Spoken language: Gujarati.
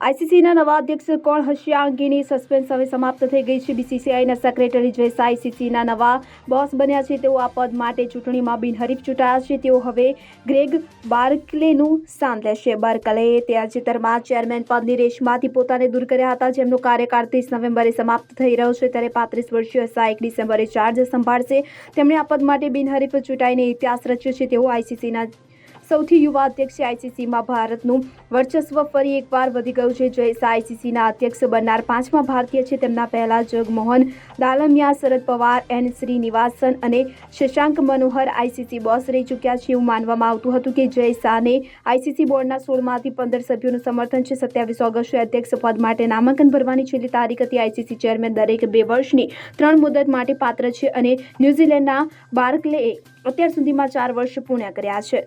આઈસીસીના નવા અધ્યક્ષ કોણ હશે? આ અંગેની સસ્પેન્સ હવે સમાપ્ત થઈ ગઈ છે. બીસીસીઆઈના સેક્રેટરી જયસા આઈસીસીના નવા બોસ બન્યા છે, તેઓ આ પદ માટે ચૂંટણીમાં બિનહરીફ ચૂંટાયા છે. તેઓ હવે ગ્રેગ બાર્કલેનું સ્થાન લેશે. બાર્કલેએ તાજેતરમાં ચેરમેન પદની રેસમાંથી પોતાને દૂર કર્યા હતા. જેમનો કાર્યકાળ ત્રીસ નવેમ્બરે સમાપ્ત થઈ રહ્યો છે. ત્યારે પાંત્રીસ વર્ષીય શાહ એક ડિસેમ્બરે ચાર્જ સંભાળશે. તેમણે આ પદ માટે બિનહરીફ ચૂંટાઈને ઇતિહાસ રચ્યો છે. તેઓ આઈસીસીના સૌથી યુવા અધ્યક્ષ આઈસીસીમાં ભારતનું વર્ચસ્વ ફરી એકવાર વધી ગયું છે. જયેશ આઈસીસીના અધ્યક્ષ બનનાર પાંચમા ભારતીય છે, તેમના પહેલા જગમોહન, દાલમિયા, શરદ પવાર, એન શ્રીનિવાસન અને શશાંક મનોહર આઈસીસી બોસ રહી ચૂક્યા છે એવું માનવામાં આવતું હતું કે જય શાહને આઈસીસી બોર્ડના સોળમાંથી પંદર સભ્યોનું સમર્થન છે. સત્યાવીસ ઓગસ્ટે અધ્યક્ષ પદ માટે નામાંકન ભરવાની છેલ્લી તારીખ હતી. આઈસીસી ચેરમેન દરેક બે વર્ષની ત્રણ મુદત માટે પાત્ર છે અને ન્યૂઝીલેન્ડના બાર્કલેએ અત્યાર સુધીમાં ચાર વર્ષ પૂર્ણ કર્યા છે.